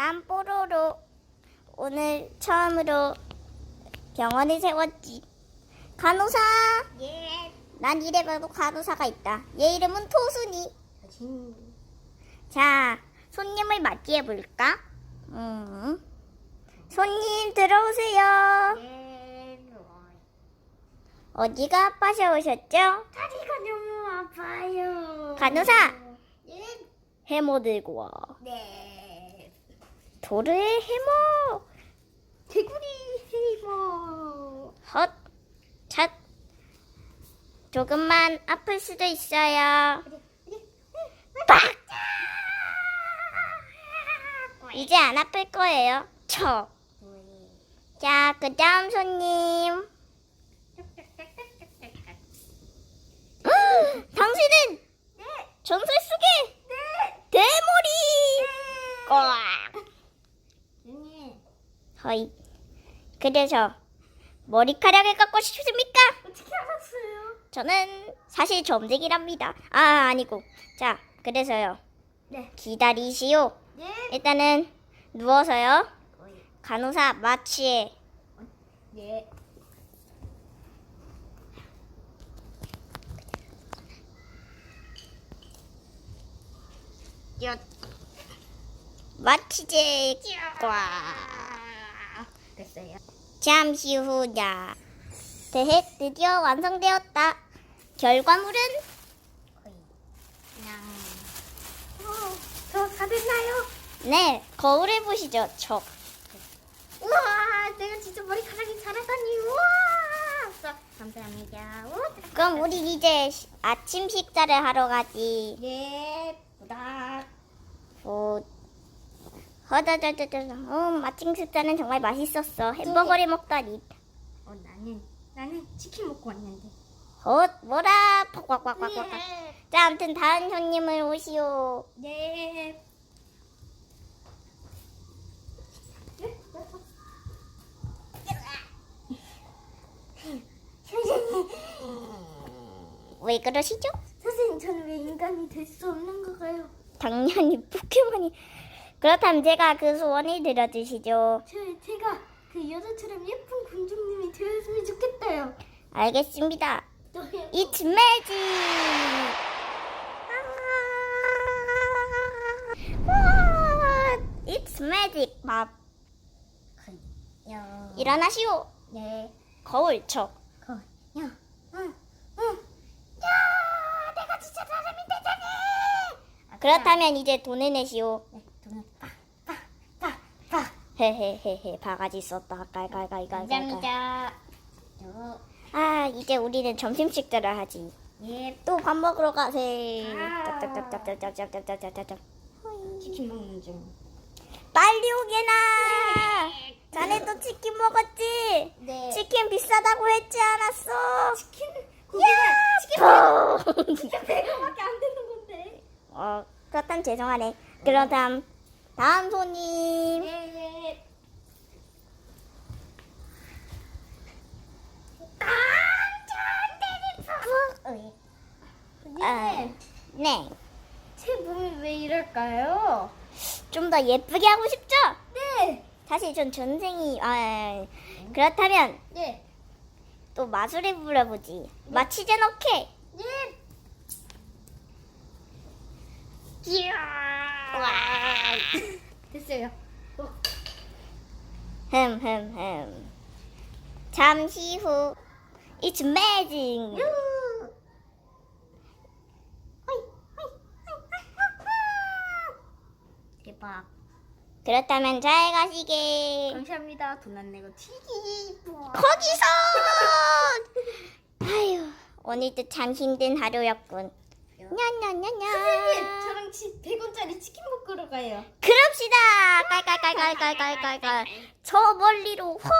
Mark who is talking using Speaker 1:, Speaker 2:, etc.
Speaker 1: 난 뽀로로 오늘 처음으로 병원을 세웠지. 간호사.
Speaker 2: 예.
Speaker 1: 난 이래봐도 간호사가 있다. 얘 이름은 토순이. 자, 손님을 맞이해 볼까? 음. 손님 들어오세요.
Speaker 2: 예.
Speaker 1: 어디가 아파서 오셨죠?
Speaker 2: 다리가 너무 아파요.
Speaker 1: 간호사.
Speaker 2: 예.
Speaker 1: 해모 들고 와.
Speaker 2: 네.
Speaker 1: 도르의 해모.
Speaker 2: 개구리 해머.
Speaker 1: 헛. 찻. 조금만 아플 수도 있어요. 빡! 이제 안 아플 거예요. 쳐. 자, 그 다음 손님. 당신은
Speaker 2: 네.
Speaker 1: 전설 속의
Speaker 2: 네.
Speaker 1: 대머리. 꽉.
Speaker 2: 네.
Speaker 1: 허이. 그래서 머리카락을 깎고 싶습니까?
Speaker 2: 어떻게 알았어요?
Speaker 1: 저는 사실 점쟁이랍니다. 아, 아니고. 자, 그래서요.
Speaker 2: 네.
Speaker 1: 기다리시오.
Speaker 2: 네.
Speaker 1: 일단은 누워서요. 간호사 마취에
Speaker 2: 네.
Speaker 1: 엿. 마취제 꽉. 잠시 후자. 대해 드디어 완성되었다. 결과물은
Speaker 2: 그냥. 어, 저다 됐나요?
Speaker 1: 네 거울을 보시죠. 저
Speaker 2: 우와, 내가 진짜 머리카락이 자라다니. 우와. 자, 감사합니다. 우와.
Speaker 1: 그럼 우리 이제 시- 아침 식사를 하러 가지.
Speaker 2: 예. 부탁.
Speaker 1: 굿. 허다다다다. 음, 아침 식사는 정말 맛있었어. 햄버거를 먹다니.
Speaker 2: 어, 나는 나는 치킨 먹고 왔는데.
Speaker 1: 헛 뭐라 퍽퍽퍽퍽퍽.
Speaker 2: 예.
Speaker 1: 자, 아무튼 다음 손님을 오시오.
Speaker 2: 네. 선생님,
Speaker 1: 왜 그러시죠?
Speaker 2: 선생님, 저는 왜 인간이 될 수 없는 건가요?
Speaker 1: 당연히 포켓몬이. 그렇다면 제가 그 소원을 들어주시죠.
Speaker 2: 저 제가 그 여자처럼 예쁜 공주님이 되었으면 좋겠어요.
Speaker 1: 알겠습니다. It's magic. 와, It's magic. 밥
Speaker 2: 야.
Speaker 1: 일어나시오.
Speaker 2: 네.
Speaker 1: 거울 쳐.
Speaker 2: 거. 야. 응. 응. 야, 내가 진짜 사람이 되자니.
Speaker 1: 그렇다면 이제 돈을 내시오.
Speaker 2: 네.
Speaker 1: 헤헤헤헤 바가지 썼다. 깔깔깔깔깔.
Speaker 2: 감사합니다. 요.
Speaker 1: 아 이제 우리는 점심 식사를 하지.
Speaker 2: 예.
Speaker 1: 또 밥 먹으러 가세.
Speaker 2: 아.
Speaker 1: 짭짭짭짭짭짭짭짭짭짭.
Speaker 2: 치킨 먹는 중.
Speaker 1: 빨리 오게나. 자네도 치킨 먹었지?
Speaker 2: 네.
Speaker 1: 치킨 비싸다고 했지 않았어?
Speaker 2: 치킨 고기가 치킨
Speaker 1: 어,
Speaker 2: 100원밖에 안 되는 건데.
Speaker 1: 어, 그렇다면 죄송하네. 그럼 다음 다음 손님.
Speaker 2: 예. 아,
Speaker 1: 아, 네.
Speaker 2: 제 몸이 왜 이럴까요?
Speaker 1: 좀 더 예쁘게 하고 싶죠?
Speaker 2: 네.
Speaker 1: 사실 전 전생이 아, 그렇다면
Speaker 2: 네.
Speaker 1: 또 마술을 불러보지. 마취제 넣게.
Speaker 2: 네.
Speaker 1: 와.
Speaker 2: 됐어요. 어.
Speaker 1: 흠흠흠. 잠시 후. It's magic.
Speaker 2: 대박.
Speaker 1: 그렇다면 잘 가시게.
Speaker 2: 감사합니다. 돈 안 내고 튀기.
Speaker 1: 거기서! 아휴, 오늘도 참 힘든 하루였군. 냐냐냐냐.
Speaker 2: 저랑 치, 100원짜리 치킨 먹으러 가요.
Speaker 1: 그럽시다. 깔깔깔깔깔깔깔깔. 저 멀리로 확.